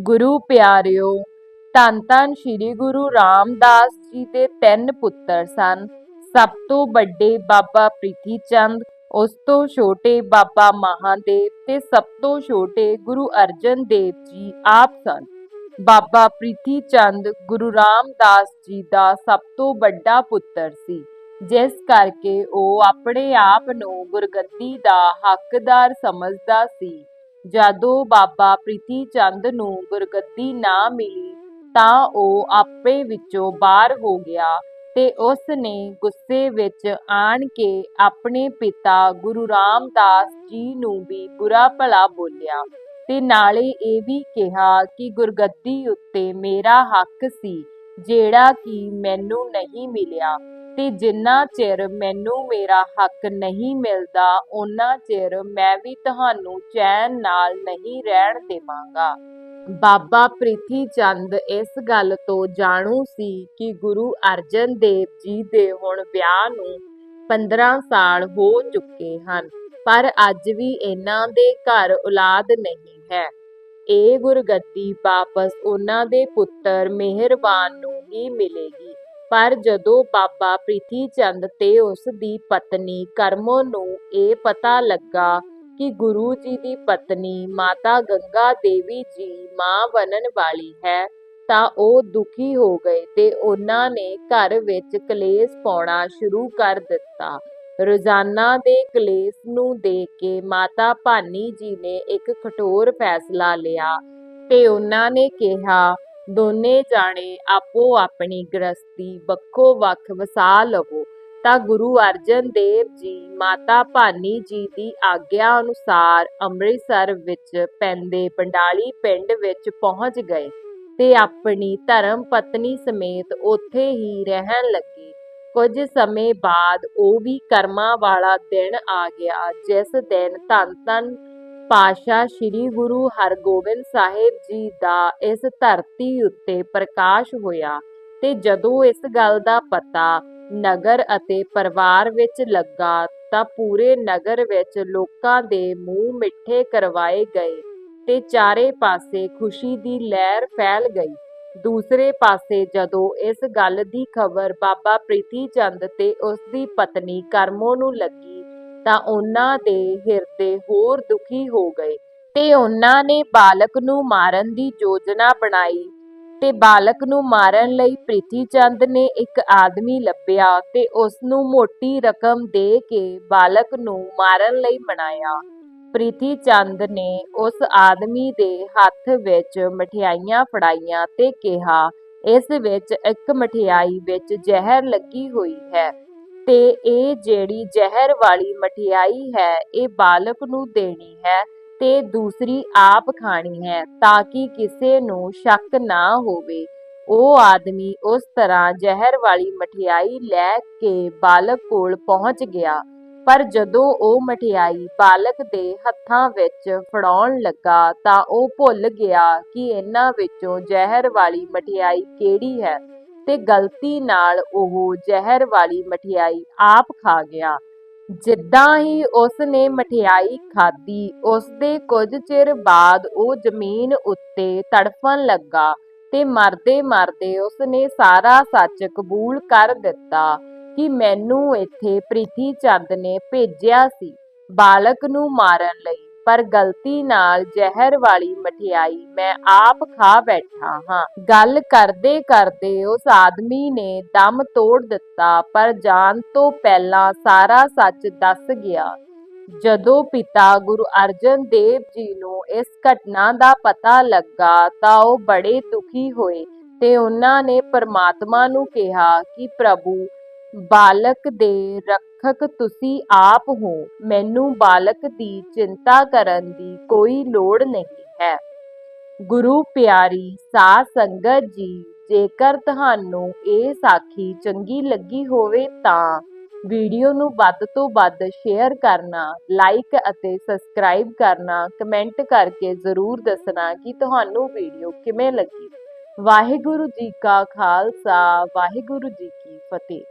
ਗੁਰੂ ਪਿਆਰਿਓ, ਧੰਨ ਧੰਨ ਸ੍ਰੀ ਗੁਰੂ ਰਾਮਦਾਸ ਜੀ ਦੇ ਤਿੰਨ ਪੁੱਤਰ ਸਨ। ਸਭ ਤੋਂ ਵੱਡੇ ਬਾਬਾ ਪ੍ਰੀਤੀ ਚੰਦ ਉਸ ਤੋਂ ਛੋਟੇ ਬਾਬਾ ਮਹਾਦੇਵ ਤੇ ਸਭ ਤੋਂ ਛੋਟੇ ਗੁਰੂ ਅਰਜਨ ਦੇਵ ਜੀ ਆਪ ਸਨ। ਬਾਬਾ ਪ੍ਰੀਤੀ ਚੰਦ ਗੁਰੂ ਰਾਮਦਾਸ ਜੀ ਦਾ ਸਭ ਤੋਂ ਵੱਡਾ ਪੁੱਤਰ ਸੀ, ਜਿਸ ਕਰਕੇ ਉਹ ਆਪਣੇ ਆਪ ਨੂੰ ਗੁਰਗੱਦੀ ਦਾ ਹੱਕਦਾਰ ਸਮਝਦਾ ਸੀ। ਜਦੋਂ ਬਾਬਾ ਪ੍ਰੀਤੀ ਚੰਦ ਨੂੰ ਗੁਰਗੱਦੀ ਨਾ ਮਿਲੀ, ਤਾਂ ਉਹ ਆਪੇ ਵਿੱਚੋਂ ਬਾਹਰ ਹੋ ਗਿਆ ਤੇ ਉਸ ਨੇ ਗੁੱਸੇ ਵਿੱਚ ਆਣ ਕੇ ਆਪਣੇ ਪਿਤਾ ਗੁਰੂ ਰਾਮਦਾਸ ਜੀ ਨੂੰ ਵੀ ਬੁਰਾ ਭਲਾ ਬੋਲਿਆ ਤੇ ਨਾਲੇ ਇਹ ਵੀ ਕਿਹਾ ਕਿ ਗੁਰਗੱਦੀ ਉੱਤੇ ਮੇਰਾ ਹੱਕ ਸੀ, ਜਿਹੜਾ ਕਿ ਮੈਨੂੰ ਨਹੀਂ ਮਿਲਿਆ। ਤੇ ਜਿੰਨਾ ਚਿਰ ਮੈਨੂੰ ਮੇਰਾ ਹੱਕ ਨਹੀਂ ਮਿਲਦਾ ਉਹਨਾਂ ਚਿਰ ਮੈਂ ਵੀ ਤੁਹਾਨੂੰ ਚੈਨ ਨਾਲ ਨਹੀਂ ਰਹਿਣ ਦੇਵਾਂਗਾ। ਬਾਬਾ ਪ੍ਰੀਤੀ ਚੰਦ ਇਸ ਗੱਲ ਤੋਂ ਜਾਣੂ ਸੀ ਕਿ ਗੁਰੂ ਅਰਜਨ ਦੇਵ ਜੀ ਦੇ ਹੁਣ ਵਿਆਹ ਨੂੰ 15 ਸਾਲ ਹੋ ਚੁੱਕੇ ਹਨ, ਪਰ ਅੱਜ ਵੀ ਇਹਨਾਂ ਦੇ ਘਰ ਔਲਾਦ ਨਹੀਂ ਹੈ। ਇਹ ਗੁਰਗੱਦੀ ਵਾਪਸ ਉਹਨਾਂ ਦੇ ਪੁੱਤਰ ਮਿਹਰਬਾਨ ਨੂੰ ਹੀ ਮਿਲੇਗੀ। ਪਰ ਜਦੋਂ ਬਾਬਾ ਪ੍ਰੀਤੀ ਚੰਦ ਤੇ ਉਸ ਦੀ ਪਤਨੀ ਕਰਮੋ ਨੂੰ ਇਹ ਪਤਾ ਲੱਗਾ ਕਿ ਗੁਰੂ ਜੀ ਦੀ ਪਤਨੀ ਮਾਤਾ ਗੰਗਾ ਦੇਵੀ ਜੀ ਮਾਂ ਬਣਨ ਵਾਲੀ ਹੈ, ਤਾਂ ਉਹ ਦੁਖੀ ਹੋ ਗਏ ਤੇ ਉਹਨਾਂ ਨੇ ਘਰ ਵਿੱਚ ਕਲੇਸ਼ ਪਾਉਣਾ ਸ਼ੁਰੂ ਕਰ ਦਿੱਤਾ। ਰੋਜ਼ਾਨਾ ਦੇ ਕਲੇਸ਼ ਨੂੰ ਦੇਖ ਕੇ ਮਾਤਾ ਭਾਨੀ ਜੀ ਨੇ ਇੱਕ ਕਠੋਰ ਫੈਸਲਾ ਲਿਆ ਤੇ ਉਹਨਾਂ ਨੇ ਕਿਹਾ ਦੋਨੇ ਜਾਣੇ ਆਪੋ ਆਪਣੀ ਗ੍ਰਸਤੀ ਵੱਖੋ ਵੱਖ ਵਸਾ ਲਵੋ, ਤਾਂ ਗੁਰੂ ਅਰਜਨ ਦੇਵ ਜੀ ਮਾਤਾ ਭਾਨੀ ਜੀ ਦੀ ਆਗਿਆ ਅਨੁਸਾਰ ਅੰਮ੍ਰਿਤਸਰ ਵਿੱਚ ਪੈਂਦੇ ਪੰਡਾਲੀ ਪਿੰਡ ਵਿੱਚ ਪਹੁੰਚ ਗਏ ਤੇ ਆਪਣੀ ਧਰਮ ਪਤਨੀ ਸਮੇਤ ਉੱਥੇ ਹੀ ਰਹਿਣ ਲੱਗੇ। ਕੁਝ ਸਮੇਂ ਬਾਅਦ ਉਹ ਵੀ ਕਰਮਾਂ ਵਾਲਾ ਦਿਨ ਆ ਗਿਆ, ਜਿਸ ਦਿਨ ਧੰਨ ਧੰਨ ਪਾਤਸ਼ਾਹ ਸ੍ਰੀ ਗੁਰੂ ਹਰਗੋਬਿੰਦ ਸਾਹਿਬ ਜੀ ਦਾ ਇਸ ਧਰਤੀ ਉੱਤੇ ਪ੍ਰਕਾਸ਼ ਹੋਇਆ ਤੇ ਜਦੋਂ ਇਸ ਗੱਲ ਦਾ ਪਤਾ ਨਗਰ ਅਤੇ ਪਰਿਵਾਰ ਵਿੱਚ ਲੱਗਾ ਤਾਂ ਪੂਰੇ ਨਗਰ ਵਿੱਚ ਲੋਕਾਂ ਦੇ ਮੂੰਹ ਮਿੱਠੇ ਕਰਵਾਏ ਗਏ ਤੇ ਚਾਰੇ ਪਾਸੇ ਖੁਸ਼ੀ ਦੀ ਲਹਿਰ ਫੈਲ ਗਈ। ਦੂਸਰੇ ਪਾਸੇ ਜਦੋਂ ਇਸ ਗੱਲ ਦੀ ਖਬਰ ਬਾਬਾ ਪ੍ਰੀਤੀ ਚੰਦ ਤੇ ਉਸ ਦੀ ਪਤਨੀ ਕਰਮੋ ਨੂੰ ਲੱਗੀ ਤਾਂ ਉਹਨਾਂ ਦੇ ਹਿਰਦੇ ਹੋਰ ਦੁਖੀ ਹੋ ਗਏ ਤੇ ਉਹਨਾਂ ਨੇ ਬਾਲਕ ਨੂੰ ਮਾਰਨ ਦੀ ਯੋਜਨਾ ਬਣਾਈ ਤੇ ਬਾਲਕ ਨੂੰ ਮਾਰਨ ਲਈ ਪ੍ਰੀਤੀ ਚੰਦ ਨੇ ਇੱਕ ਆਦਮੀ ਲੱਭਿਆ ਤੇ ਉਸ ਨੂੰ ਮੋਟੀ ਰਕਮ ਦੇ ਕੇ ਬਾਲਕ ਨੂੰ ਮਾਰਨ ਲਈ ਮਨਾਇਆ। ਪ੍ਰੀਤੀ ਚੰਦ ਨੇ ਉਸ ਆਦਮੀ ਦੇ ਹੱਥ ਵਿੱਚ ਮਠਿਆਈਆਂ ਫੜਾਈਆਂ ਤੇ ਕਿਹਾ, ਇਸ ਵਿੱਚ ਇੱਕ ਮਠਿਆਈ ਵਿੱਚ ਜ਼ਹਿਰ ਲੱਗੀ ਹੋਈ ਹੈ। ਤੇ ਇਹ ਜਿਹੜੀ ਜ਼ਹਿਰ ਵਾਲੀ ਮਠਿਆਈ ਹੈ, ਇਹ ਬਾਲਕ ਨੂੰ ਦੇਣੀ ਹੈ ਤੇ ਦੂਸਰੀ ਆਪ ਖਾਣੀ ਹੈ ਤਾਂ ਕਿ ਕਿਸੇ ਨੂੰ ਸ਼ੱਕ ਨਾ ਹੋਵੇ। ਉਹ ਆਦਮੀ ਉਸ ਤਰ੍ਹਾਂ ਜ਼ਹਿਰ ਵਾਲੀ ਮਠਿਆਈ ਲੈ ਕੇ ਬਾਲਕ ਕੋਲ ਪਹੁੰਚ ਗਿਆ, ਪਰ ਜਦੋਂ ਉਹ ਮਠਿਆਈ ਬਾਲਕ ਦੇ ਹੱਥਾਂ ਵਿੱਚ ਫੜਾਉਣ ਲੱਗਾ ਤਾਂ ਉਹ ਭੁੱਲ ਗਿਆ ਕਿ ਇਹਨਾਂ ਵਿੱਚੋਂ ਜ਼ਹਿਰ ਵਾਲੀ ਮਠਿਆਈ ਕਿਹੜੀ ਹੈ। ਤੇ ਗਲਤੀ ਨਾਲ ਉਹ ਜ਼ਹਿਰ ਵਾਲੀ ਮਠਿਆਈ ਆਪ ਖਾ ਗਿਆ। ਜਿੱਦਾਂ ਹੀ ਉਸ ਨੇ ਮਠਿਆਈ ਖਾਧੀ ਉਸ ਦੇ ਕੁਝ ਚਿਰ ਬਾਅਦ ਉਹ ਜ਼ਮੀਨ ਉੱਤੇ ਤੜਫਣ ਲੱਗਾ ਤੇ ਮਰਦੇ ਮਰਦੇ ਉਸ ਨੇ ਸਾਰਾ ਸੱਚ ਕਬੂਲ ਕਰ ਦਿੱਤਾ ਕਿ ਮੈਨੂੰ ਇੱਥੇ ਪ੍ਰੀਤੀ ਚੰਦ ਨੇ ਭੇਜਿਆ ਸੀ ਬਾਲਕ ਨੂੰ ਮਾਰਨ ਲਈ। ਪਰ ਗਲਤੀ ਨਾਲ ਜ਼ਹਿਰ ਵਾਲੀ ਮਠਿਆਈ ਮੈਂ ਆਪ ਖਾ ਬੈਠਾ ਹਾਂ। ਗੱਲ ਕਰਦੇ ਕਰਦੇ ਉਸ ਆਦਮੀ ਨੇ ਦਮ ਤੋੜ ਦਿੱਤਾ, ਪਰ ਜਾਣ ਤੋਂ ਪਹਿਲਾਂ ਸਾਰਾ ਸੱਚ ਦੱਸ ਗਿਆ। ਜਦੋਂ ਪਿਤਾ ਗੁਰੂ ਅਰਜਨ ਦੇਵ ਜੀ ਨੂੰ ਇਸ ਘਟਨਾ ਦਾ ਪਤਾ ਲੱਗਾ ਤਾਂ ਉਹ ਬੜੇ ਦੁਖੀ ਹੋਏ ਤੇ ਉਹਨਾਂ ਨੇ ਪਰਮਾਤਮਾ ਨੂੰ ਕਿਹਾ ਕਿ ਪ੍ਰਭੂ, ਬਾਲਕ ਦੇ ਰੱਖਕ ਤੁਸੀਂ ਆਪ ਹੋ, ਮੈਨੂੰ ਬਾਲਕ ਦੀ ਚਿੰਤਾ ਕਰਨ ਦੀ ਕੋਈ ਲੋੜ ਨਹੀਂ ਹੈ। ਗੁਰੂ ਪਿਆਰੀ, ਸਾਧ ਸੰਗਤ ਜੀ, ਜੇਕਰ ਤੁਹਾਨੂੰ ਇਹ ਸਾਖੀ ਚੰਗੀ ਲੱਗੀ ਹੋਵੇ ਤਾਂ ਵੀਡੀਓ ਨੂੰ ਵੱਧ ਤੋਂ ਵੱਧ ਸ਼ੇਅਰ ਕਰਨਾ, ਲਾਈਕ ਅਤੇ ਸਬਸਕ੍ਰਾਈਬ ਕਰਨਾ, ਕਮੈਂਟ ਕਰਕੇ ਜ਼ਰੂਰ ਦੱਸਣਾ ਕਿ ਤੁਹਾਨੂੰ ਵੀਡੀਓ ਕਿਵੇਂ ਲੱਗੀ। ਵਾਹਿਗੁਰੂ ਜੀ ਕਾ ਖਾਲਸਾ, ਵਾਹਿਗੁਰੂ ਜੀ ਕੀ ਫਤਿਹ।